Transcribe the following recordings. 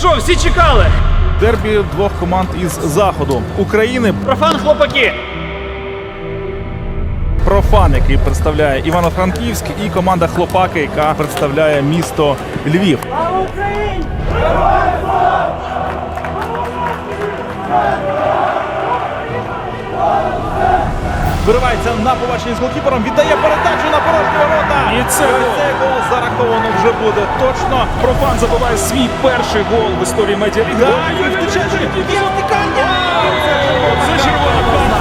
що, всі чекали? Дербі двох команд із заходу України. Профан хлопаки. Профан, який представляє Івано-Франківськ, і команда Хлопаки, яка представляє місто Львів. Виривається на побаченні з голкіпером, віддає передачу на порожні ворота. І це гол зараховано вже буде точно. Профан забиває свій перший гол в історії медіаліги. Є! Це червона.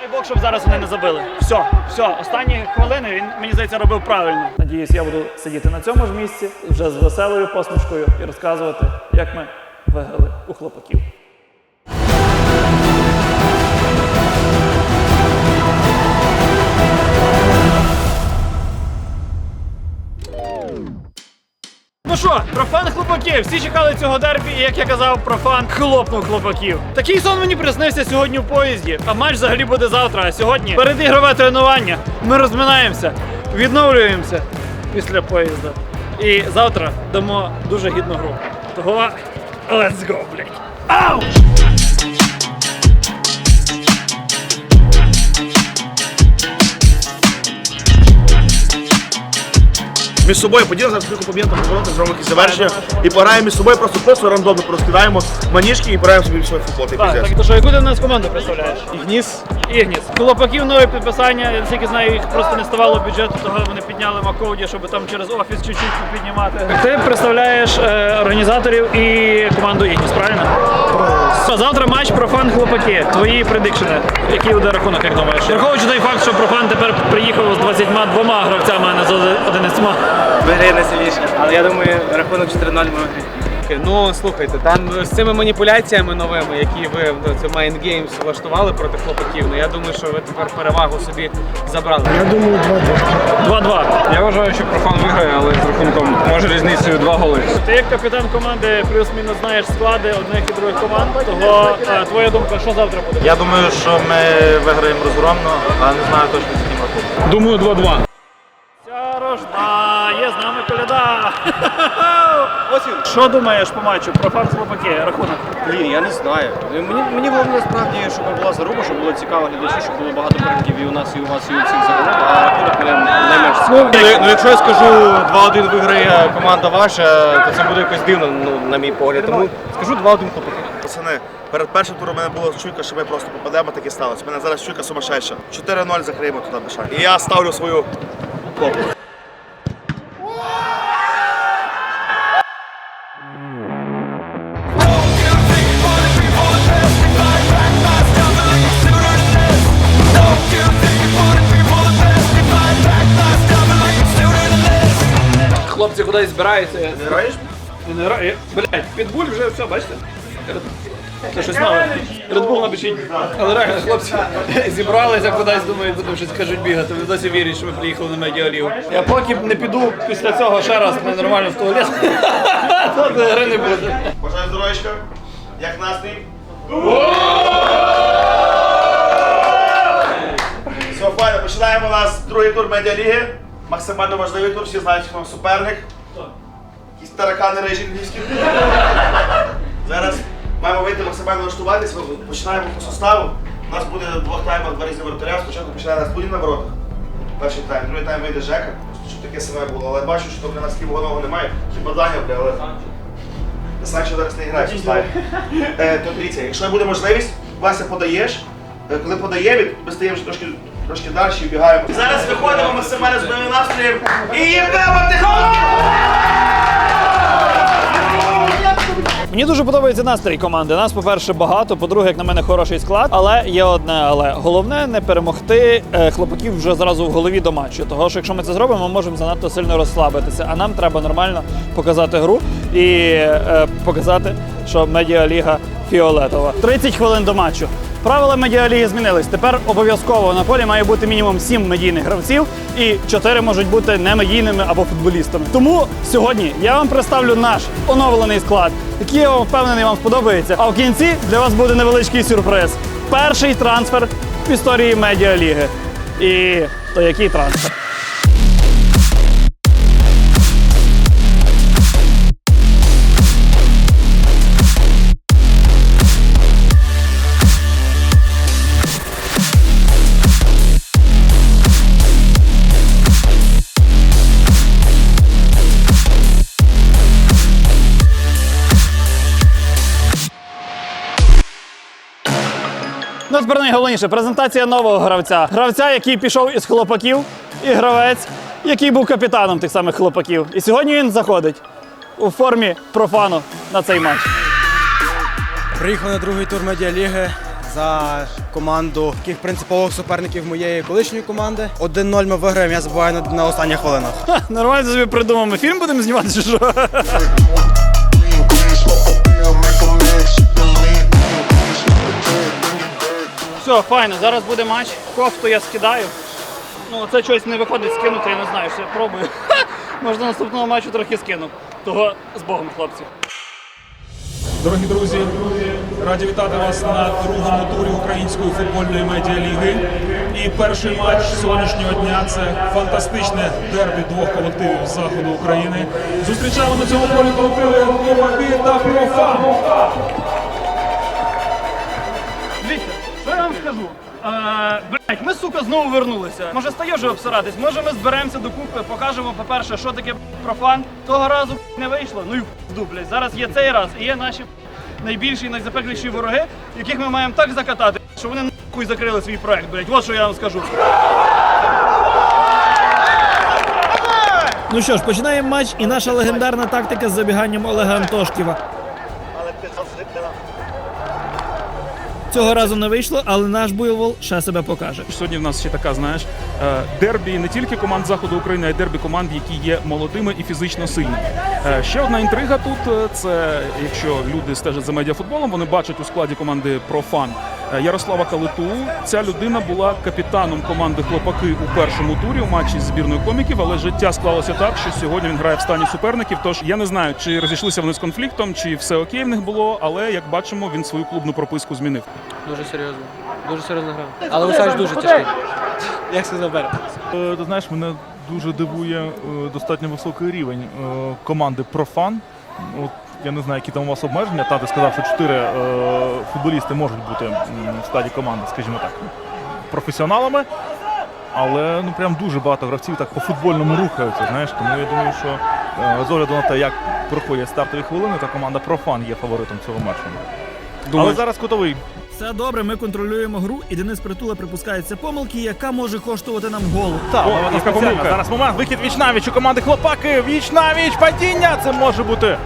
Дай Бог, щоб зараз вони не забили. Все, все, останні хвилини він, мені здається, робив правильно. Надіюсь, я буду сидіти на цьому ж місці вже з веселою посмішкою і розказувати, як ми виграли у хлопаків. Ну що, профан хлопаків. Всі чекали цього дербі, і як я казав, профан хлопнув хлопаків. Такий сон мені приснився сьогодні в поїзді. А матч взагалі буде завтра. А сьогодні передігрове тренування. Ми розминаємося, відновлюємося після поїзда. І завтра дамо дуже гідну гру. Того let's go, блядь. Ау! Між собою поділимося зараз кілька моментів повороти, зробимо якісь завершення і пограємо між собою просто просто рандомно порозкидаємо маніжки і пограємо собі свій футбол. Так, так, то що, яку ти в нас команду представляєш? Ігніс. Ігніс. Хлопаків нове підписання, я наскільки знаю, їх просто не ставало бюджету, того вони підняли Маковді, щоб там через офіс чуть-чуть піднімати. Ти представляєш е, організаторів і команду Ігніс, правильно? Завтра матч профан хлопаки. Твої предикшени. Який буде рахунок, як думаєш? Враховуючи той факт, що профан тепер приїхав з 22 гравцями, а не з 11. Виграє найсильніше. Але я думаю, рахунок 4-0 ми виграємо. Ну слухайте, там з цими маніпуляціями новими, які ви ну, це Mind Games влаштували проти хлопаків, ну я думаю, що ви тепер перевагу собі забрали. 2-2. Я вважаю, що профан виграє, але з рахунком може різницею два голи. Ти як капітан команди плюс-мінус знаєш склади одних і других команд. Того е, твоя думка, що завтра буде? Я думаю, що ми виграємо розгромно, але не знаю точно з яким рахунком. Думаю, 2-2. Є з нами коляда. Ось він. Що думаєш по матчу? Про фан хлопаки, рахунок. Блін, я не знаю. Мені, мені головне справді, щоб була заруба, щоб було цікаво глядачі, щоб було багато переглядів і у нас, і у вас, і у всіх загалом, а рахунок мене найменш цікавий. Ну, ну, якщо я скажу 2-1 виграє команда ваша, то це буде якось дивно, ну, на мій погляд. Тому скажу 2-1 хлопаки. Пацани, перед першим туром у мене була чуйка, що ми просто попадемо, так і сталося. У мене зараз чуйка сумасшедша. 4-0 закриємо туди Бешань. І я ставлю свою копу. Кудись збираються. Не граєш? Не граю. Блять, підбуль вже все, бачите? Це щось нове. Редбул напишіть. Але реально, хлопці зібралися кудись, думають, будемо щось кажуть бігати. Вони досі вірять, що ми приїхали на медіалігу. Я поки не піду після цього ще раз нормально в туалет, то гри не буде. Бажаю здоров'ячка. Як настрій? Все, файно, починаємо у нас другий тур медіаліги. Максимально важливий тур, всі знають, хто суперник. Якісь таракани львівські. Зараз маємо вийти максимально налаштуватись. Починаємо по составу. У нас буде двох таймах, два різні воротаря. Спочатку починає нас Будін на воротах. Перший тайм, другий тайм вийде Жека, щоб таке саме було. Але бачу, що для нас ківого немає. Хіба Даня, бля, але. Санчо зараз не грає в составі. Е, то дивіться, якщо буде можливість, Вася подаєш. Е, Коли подає, ми стаємо трошки, трошки далі і бігаємо. Зараз виходимо максимально з бойовим настроєм і їдемо тихо! Мені дуже подобається настрій команди. Нас, по-перше, багато, по-друге, як на мене, хороший склад. Але є одне, але головне не перемогти е, хлопаків вже зразу в голові до матчу. Того що якщо ми це зробимо, ми можемо занадто сильно розслабитися. А нам треба нормально показати гру і е, показати, що медіаліга фіолетова. 30 хвилин до матчу. Правила медіаліги змінились. Тепер обов'язково на полі має бути мінімум 7 медійних гравців, і 4 можуть бути немедійними або футболістами. Тому сьогодні я вам представлю наш оновлений склад, який я впевнений вам сподобається. А в кінці для вас буде невеличкий сюрприз. Перший трансфер в історії медіаліги. І то який трансфер? Тепер найголовніше презентація нового гравця. Гравця, який пішов із хлопаків, і гравець, який був капітаном тих самих хлопаків. І сьогодні він заходить у формі профану на цей матч. Приїхав на другий тур медіаліги за команду таких принципових суперників моєї колишньої команди. 1-0 ми виграємо, я забуваю на, на останніх хвилинах. Ха, Нормально собі придумав. Ми фільм будемо знімати чи що? Все, файно, зараз буде матч. Кофту я скидаю. Ну, це щось не виходить скинути, я не знаю, я пробую. Може, наступного матчу трохи скину. Того з Богом, хлопці. Дорогі друзі, раді вітати вас на другому турі української футбольної медіаліги. І перший матч сьогоднішнього дня це фантастичне дербі двох колективів заходу України. Зустрічаємо на цьому полі колективи Коваки та Профан. Блять, ми, сука, знову вернулися. Може стає вже обсиратись, може ми зберемося докупи, покажемо, по-перше, що таке профан. Того разу не вийшло. Ну і вду, блять. Зараз є цей раз і є наші найбільші і найзапекліші вороги, яких ми маємо так закатати, що вони нахуй закрили свій проект, блять. От що я вам скажу. Ну що ж, починаємо матч, і наша легендарна тактика з забіганням Олега Антошківа. Цього разу не вийшло, але наш буйвол ще себе покаже. Сьогодні в нас ще така, знаєш, е, дербі не тільки команд заходу України, а й дербі команд, які є молодими і фізично сильними. Е, Ще одна інтрига тут е, це якщо люди стежать за медіафутболом, вони бачать у складі команди Профан Ярослава Калиту. Ця людина була капітаном команди Хлопаки у першому турі у матчі з збірною коміків, але життя склалося так, що сьогодні він грає в стані суперників. Тож я не знаю, чи розійшлися вони з конфліктом, чи все окей в них було, але як бачимо, він свою клубну прописку змінив. Дуже серйозно. Дуже серйозно грав. Але Усач дуже тяжкий. Як сказав Берет. Е, Ти знаєш, мене дуже дивує е, достатньо високий рівень е, команди Профан. От я не знаю, які там у вас обмеження. Та ти сказав, що чотири е, футболісти можуть бути в складі команди, скажімо так, професіоналами. Але ну прям дуже багато гравців так по футбольному рухаються. Знаєш, тому я думаю, що е, з огляду на те, як проходять стартові хвилини, то команда Профан є фаворитом цього матчу. Але зараз кутовий. Все добре, ми контролюємо гру, і Денис Притула припускається помилки, яка може коштувати нам голу. Так, О, вона спеціальна. Зараз момент, вихід віч навіч у команди Хлопаки. Віч навіч, падіння. Це може бути.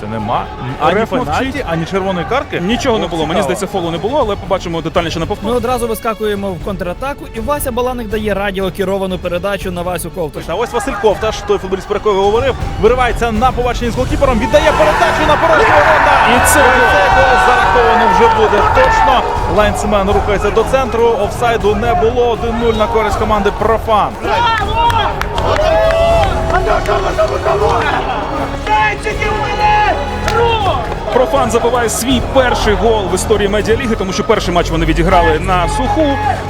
Це нема ані Реф мовчить. пенальті, ані червоної картки. Нічого не О, було. Мені цікаво. здається, фолу не було, але побачимо детальніше на Ми одразу вискакуємо в контратаку, і Вася Баланик дає радіокеровану передачу на Васю Ковтуша. А ось Василь Ковташ, той футболіст, про якого я говорив, виривається на побаченні з голкіпером, віддає передачу на порожні ворота. І це гол. гол зараховано вже буде точно. Лайнсмен рухається до центру. Офсайду не було. 1-0 на користь команди Профан. Зайчики в мене! Руки! Профан забиває свій перший гол в історії медіаліги, тому що перший матч вони відіграли на суху.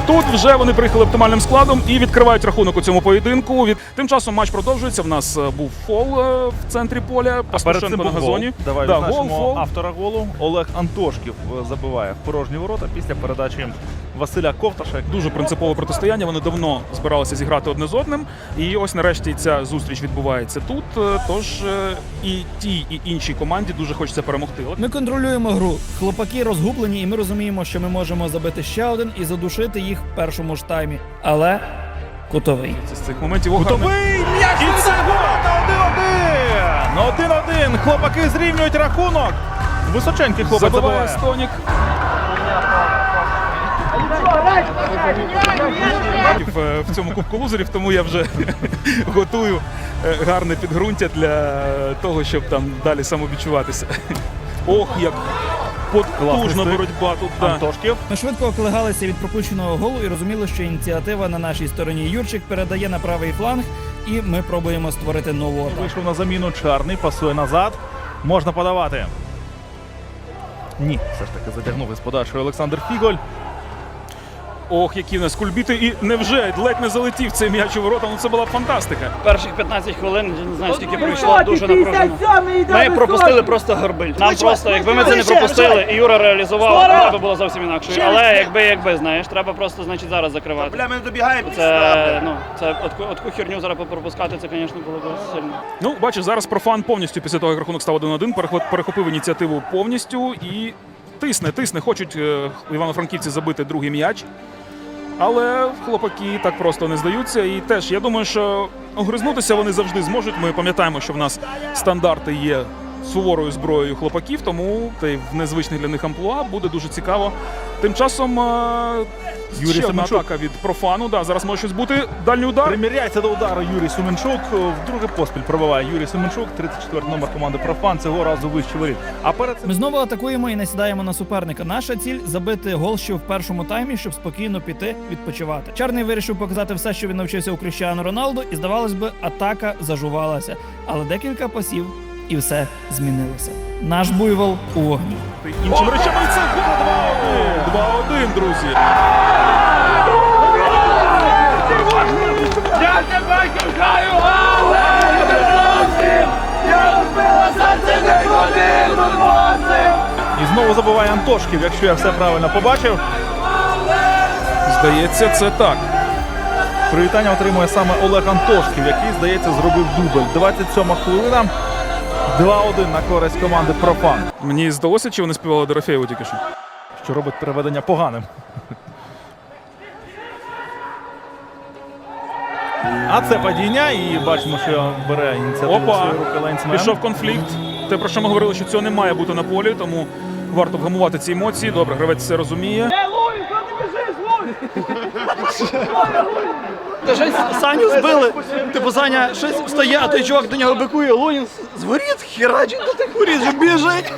Тут вже вони приїхали оптимальним складом і відкривають рахунок у цьому поєдинку. Від тим часом матч продовжується. В нас е, був фол е, в центрі поля. Пастушенко на газоні. гол. Давай да, гол, фол. автора голу. Олег Антошків е, забиває в порожні ворота після передачі Василя Ковташа. Дуже принципове протистояння. Вони давно збиралися зіграти одне з одним. І ось нарешті ця зустріч відбувається тут. Тож і тій, і іншій команді дуже хочеться перемогти. Ми контролюємо гру. Хлопаки розгублені, і ми розуміємо, що ми можемо забити ще один і задушити їх в першому ж таймі. Але кутовий. з цих моментів Готовий м'яч І це на 1-1. На 1-1. Хлопаки зрівнюють рахунок. Височенький хлопець забиває забиває. Стонік. В, в цьому кубку лузерів, тому я вже готую е, гарне підґрунтя для того, щоб там далі самовідчуватися. Ох, як потужна боротьба тут. Да. Антошків. Ми швидко оклигалися від пропущеного голу і розуміли, що ініціатива на нашій стороні. Юрчик передає на правий фланг, і ми пробуємо створити нову атаку. Вийшов на заміну Чарний, пасує назад. Можна подавати. Ні, все ж таки затягнув із подачою Олександр Фіголь. Ох, які в нас кульбіти. І невже ледь не залетів цей м'яч у ворота. Ну це була фантастика. Перших 15 хвилин, я не знаю, скільки пройшло, дуже напружено. Ми пропустили просто горбиль. Нам просто, якби ми це не пропустили, і Юра реалізував, гра би була зовсім інакшою. Але якби, якби, знаєш, треба просто, значить, зараз закривати. Бля, ми не добігаємо. Це, ну, це отку, отку херню зараз пропускати, це, звісно, було б сильно. Ну, бачиш, зараз профан повністю після того, як рахунок став 1-1, перехоп- перехопив ініціативу повністю і тисне, тисне. Хочуть е, івано-франківці забити другий м'яч. Але хлопаки так просто не здаються. І теж я думаю, що огризнутися вони завжди зможуть. Ми пам'ятаємо, що в нас стандарти є суворою зброєю хлопаків, тому та й в незвичних для них амплуа буде дуже цікаво. Тим часом е, Юрій ще одна Семенчук. атака від профану. Да, зараз може щось бути. Дальній удар. Приміряється до удару Юрій Суменчук. Вдруге поспіль пробиває Юрій Суменчук, 34 номер команди Профан. Цього разу вище воріт. А перед цим Ми знову атакуємо і насідаємо на суперника. Наша ціль забити гол ще в першому таймі, щоб спокійно піти відпочивати. Чарний вирішив показати все, що він навчився у Кріщану Роналду, і здавалось би, атака зажувалася. Але декілька пасів і все змінилося. Наш буйвол у вогні. Іншими речами це гол 2-1. 2-1, друзі. і знову забиває Антошків, якщо я все правильно побачив. Здається, це так. Привітання отримує саме Олег Антошків, який, здається, зробив дубль. 27 хвилина. 2-1 на користь команди Профан, Мені здалося, чи вони співали Дорофеєву тільки що. що робить переведення поганим. А це падіння, і бачимо, що бере ініціативу в Опа! свої руки. Пішов конфлікт. Те, про що ми говорили, що цього не має бути на полі, тому варто вгамувати ці емоції. Добре, гравець все розуміє. Саню збили. Типу Саня щось встає, а той чувак до нього бикує. Лунін з воріт херачить до тих воріт, біжить.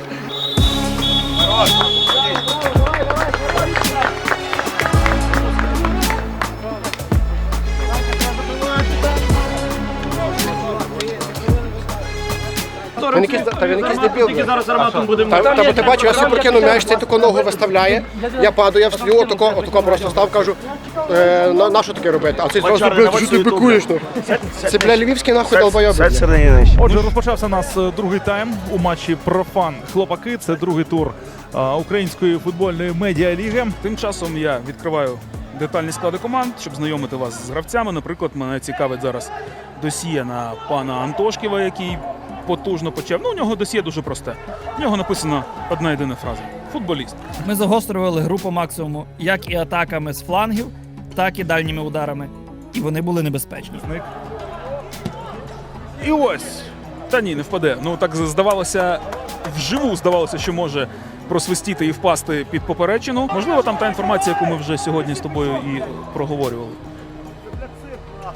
Він якийсь, та він якийсь дебіл. Тільки зараз арматом будемо. Та, та, бо ти бачив, я собі прокинув м'яч, цей таку ногу виставляє. Я падаю, я встаю, отако, отако просто став, кажу, е, на, на що таке робити? А цей зразу бив, що ти бикуєш? Ну? Це, бля, львівський нахуй долбойоб. Отже, розпочався у нас е, другий тайм у матчі Профан Хлопаки. Це другий тур е, української футбольної медіаліги. Тим часом я відкриваю детальні склади команд, щоб знайомити вас з гравцями. Наприклад, мене цікавить зараз досьє на пана Антошківа, який потужно почав. Ну, у нього досьє дуже просте. В нього написана одна єдина фраза: футболіст. Ми загострювали групу максимуму як і атаками з флангів, так і дальніми ударами. І вони були небезпечні. І ось. Та ні, не впаде. Ну так здавалося, вживу здавалося, що може просвистіти і впасти під поперечину. Можливо, там та інформація, яку ми вже сьогодні з тобою і проговорювали.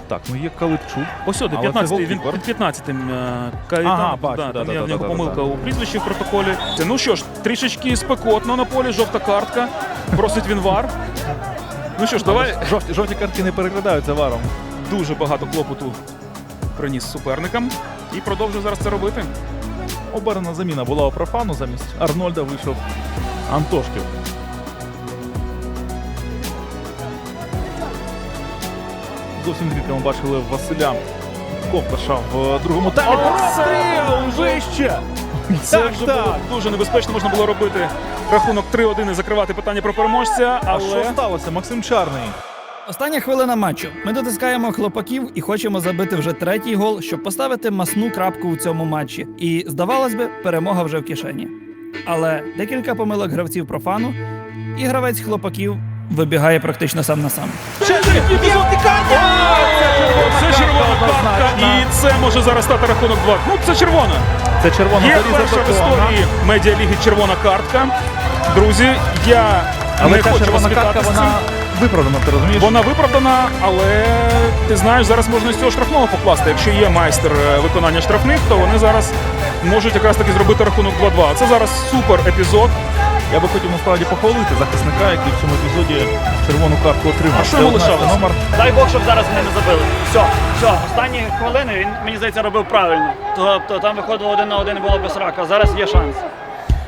Так, ну є Калипчук. Ось сюди, Але це 15 він під 15-м е, Ага, бачу, да, да, там да, є да, в нього да, помилка да. у прізвищі в протоколі. Це, Ну що ж, трішечки спекотно на полі, жовта картка. Просить він вар. Ну що ж, давай. Жовті, жовті картки не переглядаються варом. Дуже багато клопоту приніс суперникам і продовжує зараз це робити. Оберена заміна була у профану. Замість Арнольда вийшов Антошків. Зовсім рідко ми бачили Василя Ковташа в другому таймі. Простріл вище! Це Так, вже так. було дуже небезпечно. Можна було робити рахунок 3-1 і закривати питання про переможця. А що сталося? Максим Чарний. Остання хвилина матчу. Ми дотискаємо хлопаків і хочемо забити вже третій гол, щоб поставити масну крапку у цьому матчі. І здавалось би, перемога вже в кишені. Але декілька помилок гравців профану, і гравець хлопаків вибігає практично сам на сам. Це червона картка, і це може зараз стати рахунок 2. Ну, це червона. Це червона Є перша в історії медіаліги червона картка. Друзі, я Але не ця хочу вас червона картка, вітати з цим. вона виправдана, ти розумієш? Вона виправдана, але ти знаєш, зараз можна з цього штрафного покласти. Якщо є майстер е, виконання штрафних, то вони зараз можуть якраз таки зробити рахунок 2-2. Це зараз супер епізод. Я би хотів насправді похвалити захисника, який в цьому епізоді червону картку отримав. А що йому 19 лишалося? номер. Дай Бог, щоб зараз вони не забили. Все, все, останні хвилини він мені здається робив правильно. Тобто там виходило один на один і було без рака. Зараз є шанс.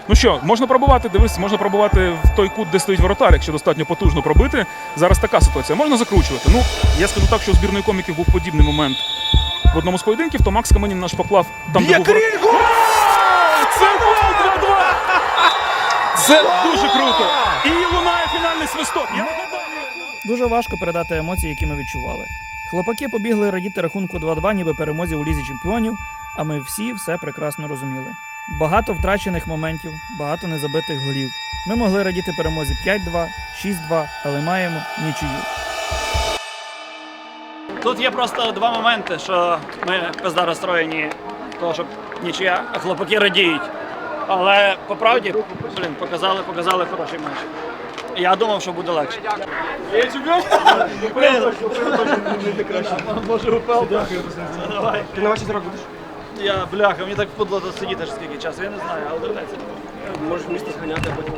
Ну що, можна пробувати, дивись, можна пробувати в той кут, де стоїть воротар, якщо достатньо потужно пробити. Зараз така ситуація. Можна закручувати. Ну, я скажу так, що у збірної коміків був подібний момент в одному з поєдинків, то Макс Каменін наш поклав там, де був воротар. Це гол 2-2! Це дуже круто! І лунає фінальний свисток. Я. Дуже важко передати емоції, які ми відчували. Хлопаки побігли радіти рахунку 2-2, ніби перемозі у лізі чемпіонів, а ми всі все прекрасно розуміли. Багато втрачених моментів, багато незабитих голів. Ми могли радіти перемозі 5-2, 6-2, але маємо нічию. Тут є просто два моменти, що ми пизда розстроєні, того, щоб нічия, а хлопаки радіють. Але по правді, блін, показали, показали хороший матч. Я думав, що буде легше. Може, упав. Ти на ваші зрок будеш? Я бляха, мені так впадло тут сидіти ж скільки часу, я не знаю, але доведеться. Можеш місто зганяти, а потім.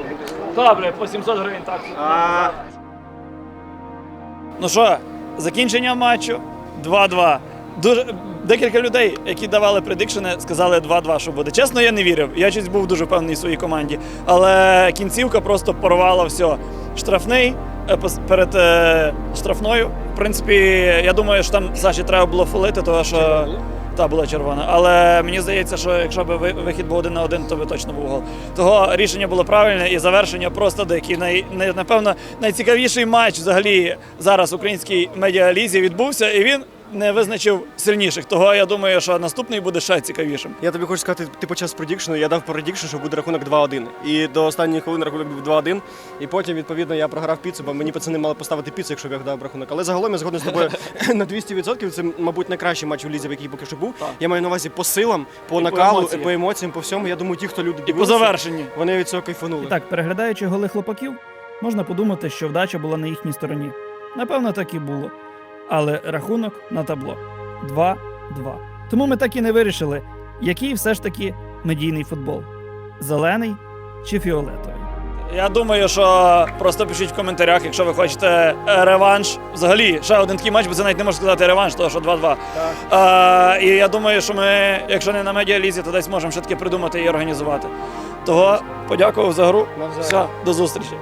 Добре, по 700 гривень так. Ну що, закінчення матчу 2-2. Дуже декілька людей, які давали предикшени, сказали 2-2, що буде. Чесно, я не вірив. Я щось був дуже впевнений в своїй команді. Але кінцівка просто порвала все. Штрафний е, перед е, штрафною. В принципі, я думаю, що там Саші треба було фолити, тому що. Та була червона. Але мені здається, що якщо б ви- вихід був один на один, то би точно був гол. Того рішення було правильне і завершення просто дикі. Най- напевно, найцікавіший матч взагалі зараз в українській медіалізі відбувся, і він не визначив сильніших. Того я думаю, що наступний буде ще цікавішим. Я тобі хочу сказати, ти почав з предікшену, я дав предікшн, що буде рахунок 2-1. І до останньої хвилини рахунок був 2-1. І потім, відповідно, я програв піцу, бо мені пацани мали поставити піцу, якщо б я дав рахунок. Але загалом я згоден з тобою на 200%. Це, мабуть, найкращий матч у лізі, в який поки що був. Я маю на увазі по силам, по по накалу, емоціям. по емоціям, по всьому. Я думаю, ті, хто люди І по дивилися, завершенні. вони від цього кайфанули. І так, переглядаючи голи хлопаків, можна подумати, що вдача була на їхній стороні. Напевно, так і було. Але рахунок на табло 2-2. Тому ми так і не вирішили, який все ж таки медійний футбол: зелений чи фіолетовий. Я думаю, що просто пишіть в коментарях, якщо ви хочете е, реванш. Взагалі, ще один такий матч, бо це навіть не можна сказати реванш, тому що 2-2. Е, і я думаю, що ми, якщо не на медіалізі, то десь можемо ще таке придумати і організувати. Того подякував за гру. Все, до зустрічі.